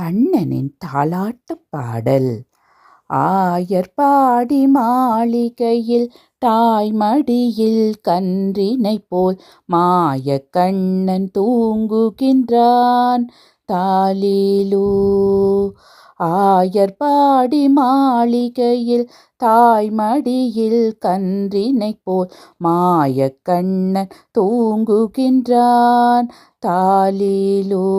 கண்ணனின் தாளாட்டு பாடல். ஆயர் பாடி மாளிகையில் தாய்மடியில் கன்றினை போல் மாய கண்ணன் தூங்குகின்றான். தாலிலூ ஆயர்பாடி மாளிகையில் தாய்மடியில் கன்றினை போல் மாயக்கண்ணன் தூங்குகின்றான். தாலிலோ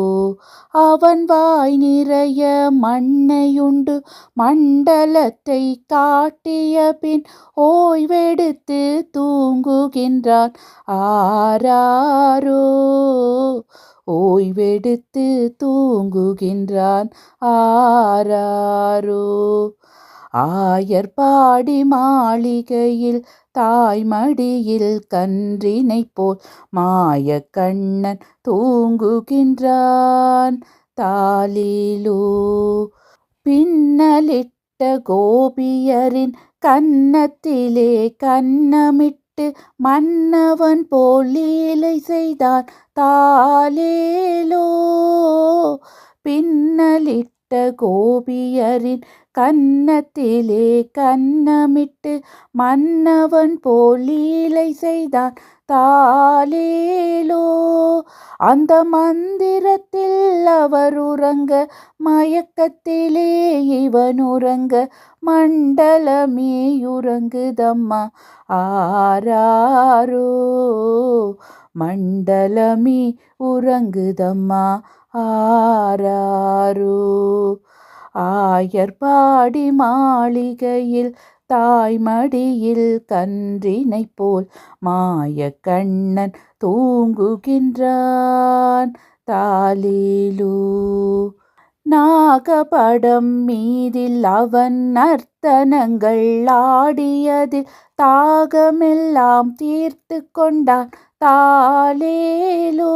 அவன் வாய் நிறைய மண்ணையுண்டு மண்டலத்தை காட்டிய பின் ஓய்வெடுத்து தூங்குகின்றான். ஆராரோ ஓய்வெடுத்து தூங்குகின்றான் ஆராரோ. ஆயர்பாடி மாளிகையில் தாய்மடியில் கன்றினை போல் மாய கண்ணன் தூங்குகின்றான் தாலிலோ. பின்னலிட்ட கோபியரின் கன்னத்திலே கண்ணமிட்டு கன்னமிட்டு மன்னவன் போல் லீலை செய்தான் தாலேலோ பின்னலிட்ட கோபியரின் கன்னத்திலே கன்னமிட்டு மன்னவன் போலீலை செய்தான். தாலேலோ அந்த மந்திரத்தில் அவர் உறங்க மயக்கத்திலே இவன் உறங்க மண்டலமே உறங்குதம்மா ஆராரோ மண்டலமே உறங்குதம்மா ஆராரோ. ஆயர்பாடி மாளிகையில் தாய்மடியில் கன்றினை போல் மாய கண்ணன் தூங்குகின்றான். தாலீலோ. நாகபடம் மீதில் அவன் நர்த்தனங்கள் ஆடியதில் தாகமெல்லாம் தீர்த்து கொண்டான். தாலேலோ.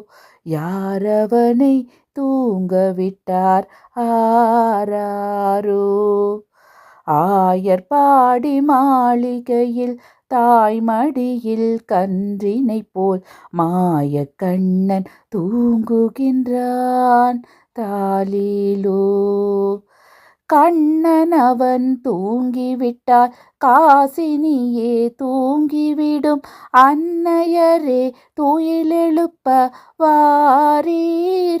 யாரவனை தூங்க விட்டார் ஆராரோ? ஆயர்பாடி மாளிகையில் தாய்மடியில் கன்றினை போல் மாய கண்ணன் தூங்குகின்றான் தாலிலோ. கண்ணன் அவன் தூங்கிவிட்டால் காசினியே தூங்கிவிடும். அன்னையரே துயிலெழுப்ப வாரீர்.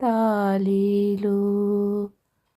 తాళీలు